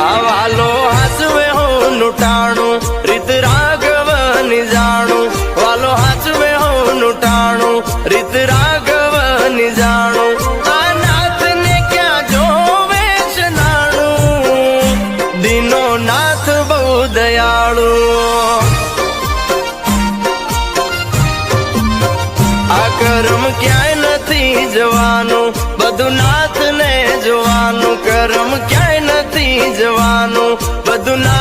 આવાલો હાસવે હું નુટાણું, રીત રાઘવની જાણું. વાલો હાસવે હું નુટાણું, રીત જાણું. ક્યાં જોવે છે દીનો નાથ બહુ દયાળુ. આ કર્મ ક્યાંય નથી જવાનું, બધું નાથ ને જોવાનું. કર્મ નથી જવાનું. બધું ને